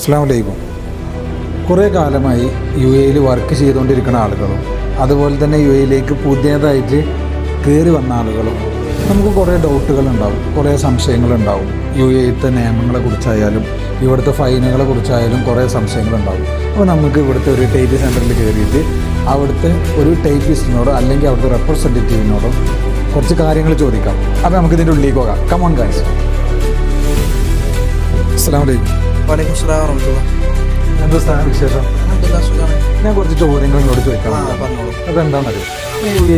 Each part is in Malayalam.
അസ്സാം വലൈക്കും കുറേ കാലമായി യു എയിൽ വർക്ക് ചെയ്തുകൊണ്ടിരിക്കുന്ന ആളുകളും അതുപോലെ തന്നെ യു എയിലേക്ക് പുതിയതായിട്ട് കയറി വന്ന ആളുകളും നമുക്ക് കുറേ ഡൗട്ടുകൾ ഉണ്ടാവും കുറേ സംശയങ്ങളുണ്ടാവും യു എയിലത്തെ നിയമങ്ങളെ കുറിച്ചായാലും ഇവിടുത്തെ ഫൈനുകളെ കുറിച്ചായാലും കുറേ സംശയങ്ങളുണ്ടാവും അപ്പോൾ നമുക്ക് ഇവിടുത്തെ ഒരു ടൈപ്പ് സെന്ററിൽ കയറിയിട്ട് അവിടുത്തെ ഒരു ടൈപ്പിസ്റ്റിനോടോ അല്ലെങ്കിൽ അവിടുത്തെ റെപ്രസെന്റേറ്റീവിനോടോ കുറച്ച് കാര്യങ്ങൾ ചോദിക്കാം. അപ്പോൾ നമുക്ക് ഇതിന്റെ ഉള്ളിലേക്ക് പോകാം. കമോൺ ഗൈസ് അസ്സാം വലൈക്കും വലൈക്കും സ്ലാം വറഹമത്തുള്ള. എന്താ സ്ഥാന വിശേഷം? ഞാൻ കുറച്ച് ചോദ്യങ്ങൾ ഇങ്ങോട്ട് ചോദിക്കാം. ആ പറഞ്ഞോളൂ. അപ്പോൾ എന്താണെന്നറിയോ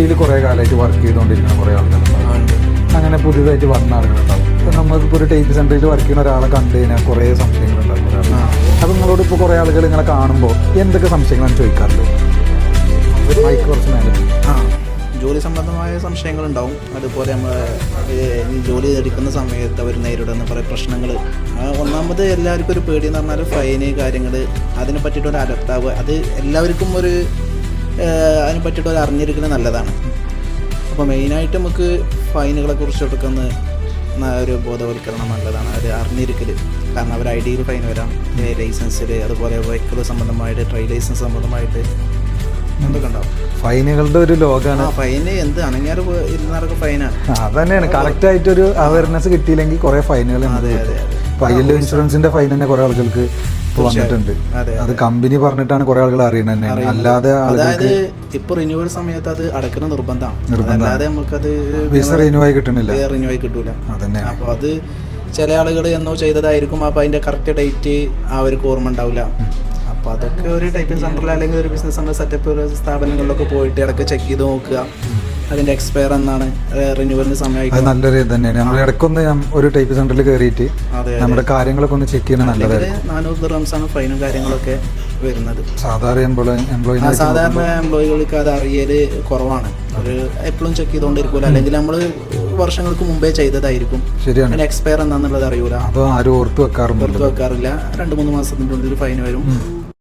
യു കുറേ കാലമായിട്ട് വർക്ക് ചെയ്തുകൊണ്ടിരിക്കുന്ന കുറേ ആളുകളുണ്ടാവും ആ, അങ്ങനെ പുതിയതായിട്ട് വന്ന ആളുകളുണ്ടാവും. ഇപ്പം നമ്മളിപ്പോൾ ഒരു ടൈപ്പ് സെന്ററിൽ വർക്ക് ചെയ്യുന്ന ഒരാളെ കണ്ടു കഴിഞ്ഞാൽ കുറേ സംശയങ്ങളുണ്ടാവും. അപ്പോൾ നിങ്ങളോട് ഇപ്പോൾ കുറേ ആളുകൾ നിങ്ങളെ കാണുമ്പോൾ എന്തൊക്കെ സംശയങ്ങളാണ് ചോദിക്കാറുള്ളത്? മൈക്ക് കുറച്ച് നേരം ആ സംബന്ധമായ സംശയങ്ങളുണ്ടാവും. അതുപോലെ നമ്മൾ ജോലി എടുക്കുന്ന സമയത്ത് അവർ നേരിടുന്ന കുറേ പ്രശ്നങ്ങൾ ഒന്നാമത് എല്ലാവർക്കും ഒരു പേടി എന്ന് പറഞ്ഞാൽ ഫൈന് കാര്യങ്ങൾ അതിനെ പറ്റിയിട്ട് ഒരു അലർട്ടാവുക. അത് എല്ലാവർക്കും ഒരു അതിനെ പറ്റിയിട്ട് ഒരു അറിഞ്ഞിരിക്കുന്നത് നല്ലതാണ്. അപ്പോൾ മെയിനായിട്ട് നമുക്ക് ഫൈനുകളെ കുറിച്ച് എടുക്കുന്ന ഒരു ബോധവൽക്കരണം നല്ലതാണ്. അത് അറിഞ്ഞിരിക്കൽ കാരണം അവർ ഐ ഡിയിൽ ഫൈൻ വരാം. ലൈസൻസിൽ അതുപോലെ വെഹിക്കിൾ സംബന്ധമായിട്ട് ട്രൈ ലൈസൻസ് സംബന്ധമായിട്ട്. എന്തൊക്കെ ഉണ്ടാവും? ഫൈനുകളുടെ ഒരു ലോകമാണ് ഫൈന് എന്ത് അനങ്ങാറ് ഇരുന്നാറൊക്കെ ഫൈനാണ് അതന്നെയാണ്. കറക്റ്റ് ആയിട്ട് ഒരു അവയർനെസ് കിട്ടിയില്ലെങ്കിൽ കുറെ ഫൈനുകൾ അതെ അതെ അതെ. ഇപ്പോൾ ഇൻഷുറൻസിന്റെ ഫൈൻ തന്നെ കുറെ ആളുകൾക്ക് വന്നിട്ടുണ്ട്. അത് കമ്പനി പറഞ്ഞിട്ടാണ് കുറെ ആളുകൾ അറിയണത് തന്നെ. അല്ലാതെ അതായത് ഇപ്പൊ റിന്യൂവൽ സമയത്ത് അത് അടക്കുന്ന നിർബന്ധമാണ്. അല്ലാതെ നമുക്കത് വിസ റിന്യൂ ആയി കിട്ടണില്ല. റിന്യൂ ആയി കിട്ടൂല. അതന്നെ. അപ്പോൾ അത് ചില ആളുകൾ എന്നോ ചെയ്തതായിരിക്കും. അപ്പൊ അതിന്റെ കറക്റ്റ് ഡേറ്റ് അവർക്ക് ഓർമ്മ ഉണ്ടാവില്ല. അപ്പോൾ അതൊക്കെ ഒരു ടൈപ്പിംഗ് സെന്ററിൽ അല്ലെങ്കിൽ ഒരു ബിസിനസ് സെന്റർ സെറ്റപ്പ് സ്ഥാപനങ്ങളിലൊക്കെ പോയിട്ട് ഇടയ്ക്ക് ചെക്ക് ചെയ്ത് നോക്കുക. അതിന്റെ എക്സ്പയർ എന്നാണ് റിന്യൂവലിന് അത് സമയമായിരിക്കും നല്ലൊരു ഇത് തന്നെയാണ്. നമ്മൾ ഇടയ്ക്കൊന്ന് ഒരു ടൈപ്പ് സെന്ററിൽ കയറിയിട്ട് നമ്മുടെ കാര്യങ്ങളൊക്കെ ഒന്ന് ചെക്ക് ചെയ്യണം നല്ലത് നാനൂറ് റംസാണ് ഫൈനും കാര്യങ്ങളൊക്കെ വരുന്നത്. സാധാരണ എംപ്ലോയി എംപ്ലോയി സാധാരണ എംപ്ലോയികൾക്ക് അത് അറിയൽ കുറവാണ്. അവർ എപ്പോഴും ചെക്ക് ചെയ്തുകൊണ്ടിരിക്കൂല അല്ലെങ്കിൽ നമ്മൾ വർഷങ്ങൾക്ക് മുമ്പേ ചെയ്തതായിരിക്കും. ശരിയാണ്. എക്സ്പയർ എന്താണെന്നുള്ളത് അറിയൂല. അപ്പോൾ ആരും ഓർത്ത് വെക്കാറുണ്ട് ഓർത്ത് വെക്കാറില്ല. രണ്ട് മൂന്ന് മാസത്തിന്റെ ഉള്ളിൽ ഫൈൻ വരും